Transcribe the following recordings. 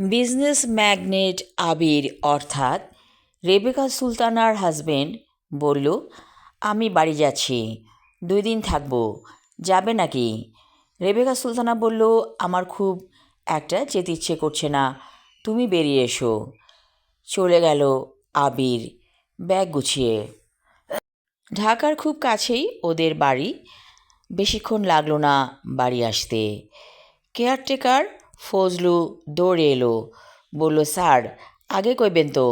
Business magnate আবির, অর্থাৎ Rebecca সুলতানার husband বলল, আমি বাড়ি যাচ্ছি, দুই দিন থাকব, যাবে নাকি? রেবেকা সুলতানা বলল, আমার খুব একটা যেতে ইচ্ছে করছে না, তুমি বেরিয়ে এসো। চলে গেল আবির, ব্যাগ গুছিয়ে। ঢাকার খুব কাছেই ওদের বাড়ি, বেশিক্ষণ লাগল না বাড়ি আসতে। কেয়ারটেকার ফজলু দৌড়ে এলো। বলল, স্যার, আগে কইবেন তো,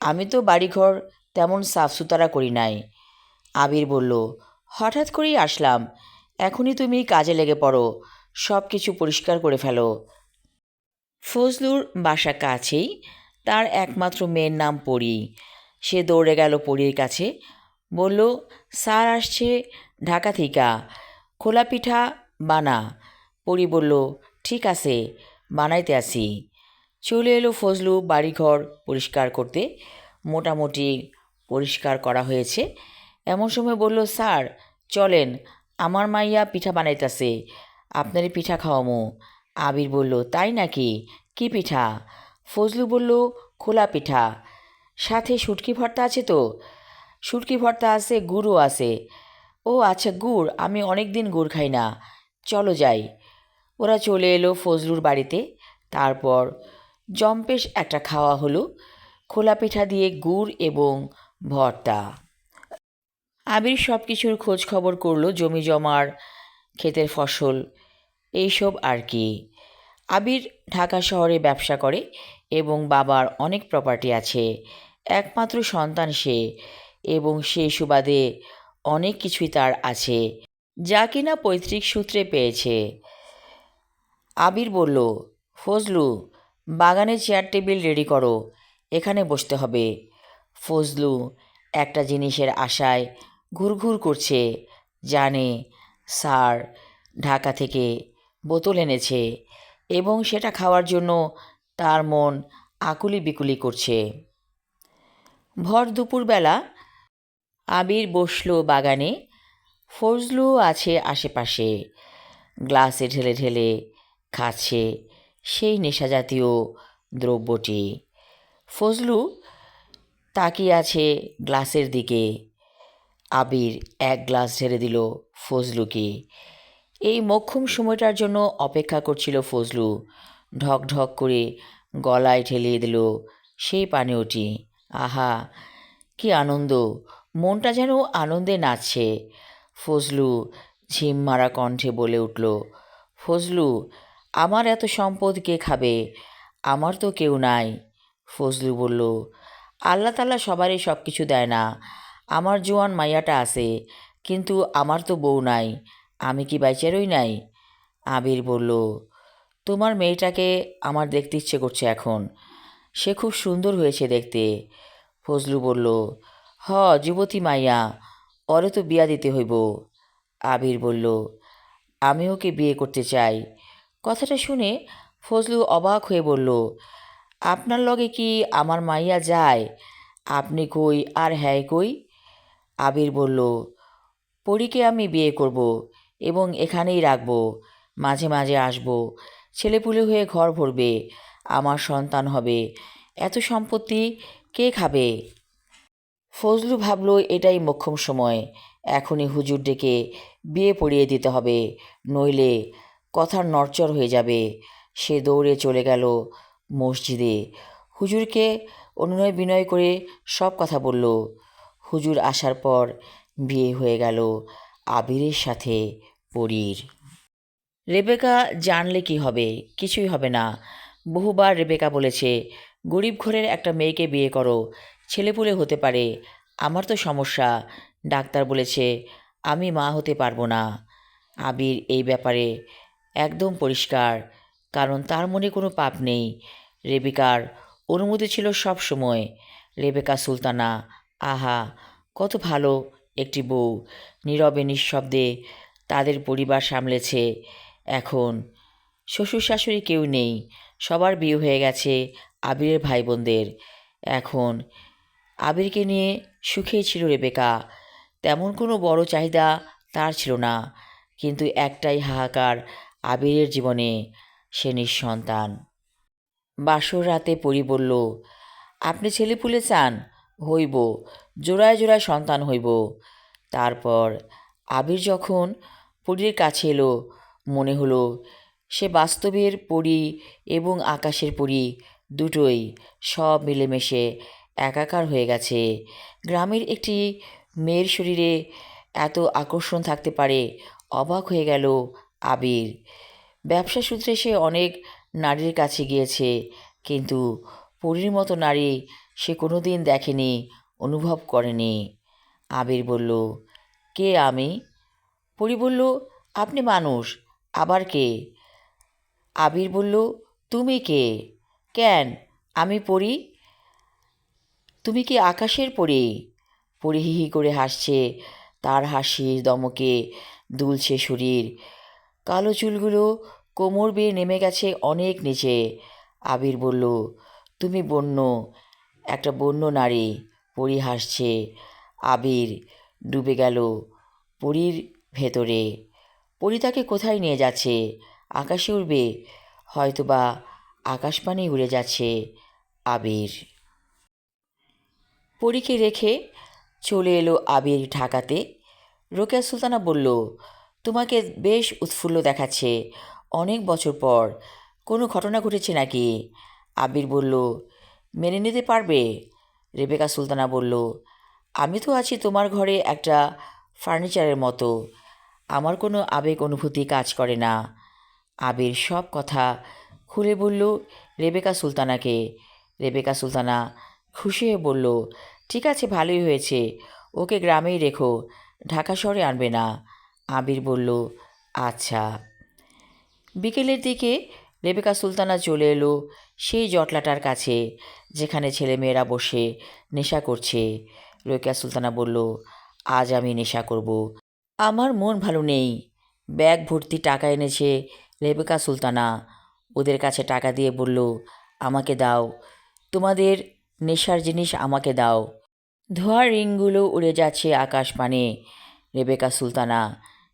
আমি তো বাড়িঘর তেমন সাফ সুতরা করি নাই। আবির বলল, হঠাৎ করেই আসলাম, এখনই তুমি কাজে লেগে পড়ো সব কিছু পরিষ্কার করে ফেলো। ফজলুর বাসা কাছেই তার একমাত্র মেয়ের নাম পরি। সে দৌড়ে গেল পরীর কাছে, বলল, স্যার আসছে ঢাকা থিকা খোলা পিঠা বানা। পরি বলল, ঠিক আছে। বানাইতে আসি। চলে এলো ফজলু বাড়িঘর পরিষ্কার করতে। মোটামুটি পরিষ্কার করা হয়েছে। এমন সময় বলল, স্যার, চলেন, আমার মাইয়া পিঠা বানাইতেছে। আপনারই পিঠা খাওয়ামো। আবির বলল, তাই নাকি? কি পিঠা? ফজলু বলল, খোলা পিঠা। সাথে শুটকি ভর্তা আছে তো? শুটকি ভর্তা আছে, গুড়ও আছে। ও আচ্ছা গুড়, আমি অনেক দিন গুড় খাই না। চলো যাই। ওরা চলে এলো ফজলুর বাড়িতে। তারপর জম্পেশ একটা খাওয়া হলো, খোলা পিঠা দিয়ে গুড় এবং ভর্তা। আবির সব কিছুর খোঁজ খবর করল জমি জমার ক্ষেতের ফসল, এইসব আর কি। আবির ঢাকা শহরে ব্যবসা করে এবং বাবার অনেক প্রপার্টি আছে, একমাত্র সন্তান সে এবং সেই সুবাদে অনেক কিছুই তার আছে, যা কিনা পৈতৃক সূত্রে পেয়েছে। আবির বলল, ফজলু বাগানে চেয়ার টেবিল রেডি করো, এখানে বসতে হবে। ফজলু একটা জিনিসের আশায় ঘুরঘুর করছে, জানে স্যার ঢাকা থেকে বোতল এনেছে এবং সেটা খাওয়ার জন্য তার মন আকুলি বিকুলি করছে। ভর দুপুরবেলা আবির বসল বাগানে, ফজলু আছে আশেপাশে। গ্লাসে ঢেলে ঢেলে খাচ্ছে সেই নেশাজাতীয় দ্রব্যটি। ফজলু তাকিয়ে আছে গ্লাসের দিকে। আবির এক গ্লাস ঝেড়ে দিল ফজলুকে। এই মক্ষম সময়টার জন্য অপেক্ষা করছিল ফজলু। ঢক ঢক করে গলায় ঠেলিয়ে দিল সেই পানীয়টি। আহা, কি আনন্দ! মনটা যেন আনন্দে নাচছে। ফজলু ঝিম মারা কণ্ঠে বলে উঠল, ফজলু আমার এত সম্পদ কে খাবে? আমার তো কেউ নাই। ফজলু বলল, আল্লাহ তাল্লাহ সবারই সব কিছু দেয় না। আমার জোয়ান মাইয়াটা আছে, কিন্তু আমার তো বউ নাই। আমি কি বাইচারই নাই? আবির বলল, তোমার মেয়েটাকে আমার দেখতে ইচ্ছে করছে এখন। সে খুব সুন্দর হয়েছে দেখতে। ফজলু বলল, হ, যুবতী মাইয়া, ওরে তো বিয়া দিতে হইব। আবির বলল আমি ওকে বিয়ে করতে চাই? কথাটা শুনে ফজলু অবাক হয়ে বলল, আপনার লগে কি আমার মাইয়া যায়? আপনি কই আর হ্যায় কই? আবির বলল, পরীকে আমি বিয়ে করব এবং এখানেই রাখব, মাঝে মাঝে আসব। ছেলেপুলে হয়ে ঘর ভরবে, আমার সন্তান হবে। এত সম্পত্তি কে খাবে? ফজলু ভাবল, এটাই মোক্ষম সময়। এখনই হুজুর ডেকে বিয়ে পড়িয়ে দিতে হবে, নইলে কথার নড়চর হয়ে যাবে। সে দৌড়ে চলে গেল মসজিদে। হুজুরকে অনুনয় বিনয় করে সব কথা বলল। হুজুর আসার পর বিয়ে হয়ে গেল আবিরের সাথে পরীর। রেবেকা জানলে কি হবে? কিছুই হবে না। বহুবার রেবেকা বলেছে, গরিব ঘরের একটা মেয়েকে বিয়ে করো। ছেলেপুলে হতে পারে। আমার তো সমস্যা। ডাক্তার বলেছে, আমি মা হতে পারব না। আবির এই ব্যাপারে একদম পরিষ্কার, কারণ তার মনে কোনো পাপ নেই। রেবেকার অনুমতি ছিল সব সময়। রেবেকা সুলতানা, আহা, কত ভালো একটি বউ। নীরবে নিঃশব্দে তাদের পরিবার সামলেছে। এখন শ্বশুর শাশুড়ি কেউ নেই। সবার বিয়ে হয়ে গেছে আবিরের ভাই বোনদের এখন আবিরকে নিয়ে সুখেই ছিল রেবেকা। তেমন কোনো বড় চাহিদা তার ছিল না। কিন্তু একটাই হাহাকার আবিরের জীবনে সে নিঃসন্তান। বাসর রাতে পরি বলল, আপনি ছেলে পুলে চান, হইব, জোড়ায় জোড়ায় সন্তান হইব। তারপর আবির যখন পরীর কাছে এলো, মনে হলো সে বাস্তবের পরী এবং আকাশের পরী দুটোই সব মিলেমিশে একাকার হয়ে গেছে। গ্রামের একটি মেয়ের শরীরে এত আকর্ষণ থাকতে পারে, অবাক হয়ে গেল আবির। ব্যবসা সূত্রে সে অনেক নারীর কাছে গিয়েছে, কিন্তু পরীর মতো নারী সে কোনো দিন দেখেনি, অনুভব করেনি। আবির বলল, কে আমি? পরি বলল, আপনি মানুষ, আবার কে? আবির বলল, তুমি কে? কেন? আমি পড়ি তুমি কি আকাশের পড়ি পরি হি হি করে হাসছে। তার হাসির দমকে দুলছে শরীর। কালো চুলগুলো কোমর বেয়ে নেমে গেছে অনেক নিচে। আবির বলল, তুমি বন্য, একটা বন্য নারী, পরি হাসছে। আবির ডুবে গেল পরীর ভেতরে। পরি তাকে কোথায় নিয়ে যাচ্ছে? আকাশে উড়বে, হয়তোবা আকাশপানে উড়ে যাচ্ছে আবির। পরীকে রেখে চলে এলো আবির ঢাকাতে। রোকেয়া সুলতানা বলল তোমাকে বেশ উৎফুল্ল দেখাচ্ছে। অনেক বছর পর। কোনো ঘটনা ঘটেছে নাকি? আবির বলল, মেনে নিতে পারবে। রেবেকা সুলতানা বলল, আমি তো আছি তোমার ঘরে একটা ফার্নিচারের মতো। আমার কোনো আবেগ অনুভূতি কাজ করে না। আবির সব কথা খুলে বলল রেবেকা সুলতানাকে। রেবেকা সুলতানা খুশি হয়ে বলল, ঠিক আছে, ভালোই হয়েছে। ওকে গ্রামেই রেখো। ঢাকা শহরে আনবে না। আবির বলল আচ্ছা। বিকেলের দিকে রেবেকা সুলতানা চলে এলো সেই জটলাটার কাছে, যেখানে ছেলেমেয়েরা বসে নেশা করছে। রেবেকা সুলতানা বলল, আজ আমি নেশা করব। আমার মন ভালো নেই। ব্যাগ ভর্তি টাকা এনেছে রেবেকা সুলতানা। ওদের কাছে টাকা দিয়ে বলল, আমাকে দাও। তোমাদের নেশার জিনিস আমাকে দাও। ধোয়ার রিংগুলো উড়ে যাচ্ছে আকাশ পানে রেবেকা সুলতানা।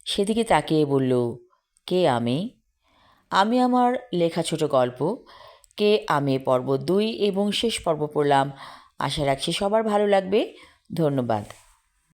সেদিকে তাকিয়ে বলল, কে আমি? আমি আমার লেখা ছোট গল্প। কে আমি পর্ব দুই এবং শেষ পর্ব পড়লাম? আশা রাখছি সবার ভালো লাগবে। ধন্যবাদ।